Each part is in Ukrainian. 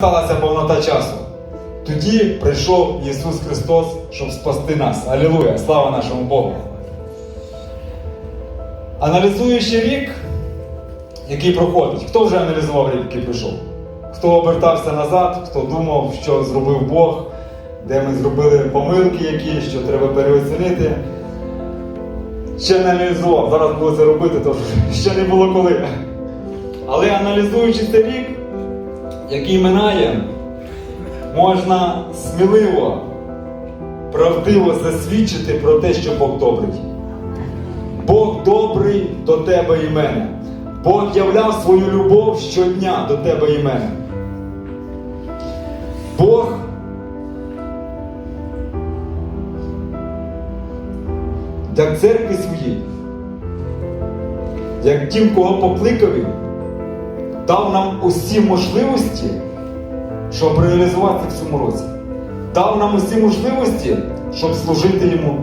сталася повнота часу. Тоді прийшов Ісус Христос, щоб спасти нас. Алілуя! Слава нашому Богу! Аналізуючи рік, який проходить, хто вже аналізував рік, який пройшов? Хто обертався назад, хто думав, що зробив Бог, де ми зробили помилки які, що треба переоцінити. Ще не аналізував, зараз буду це робити, тож ще не було коли. Але аналізуючи цей рік, який минає, можна сміливо, правдиво засвідчити про те, що Бог добрий. Бог добрий до тебе і мене. Бог являв свою любов щодня до тебе і мене. Бог як церкві своїй, як тим, кого покликав він, дав нам усі можливості, щоб реалізувати в цьому році. Дав нам усі можливості, щоб служити йому.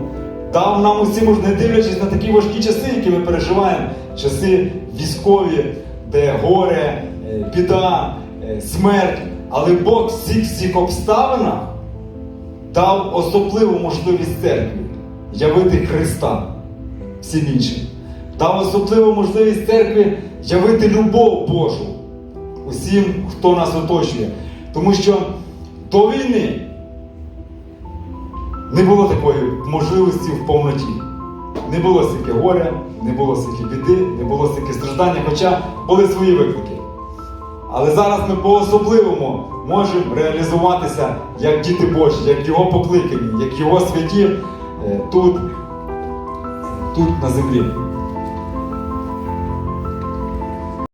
Дав нам усі можливості, не дивлячись на такі важкі часи, які ми переживаємо, часи військові, де горе, е, біда, е, смерть. Але Бог всіх всіх обставинах дав особливу можливість церкві явити Христа всім іншим. Дав особливу можливість церкві явити любов Божу усім, хто нас оточує. Тому що до війни не було такої можливості в повноті. Не було стільки горя, не було стільки біди, не було стільки страждання, хоча були свої виклики. Але зараз ми по-особливому можемо реалізуватися як діти Божі, як Його покликані, як Його святі е, тут, тут на землі.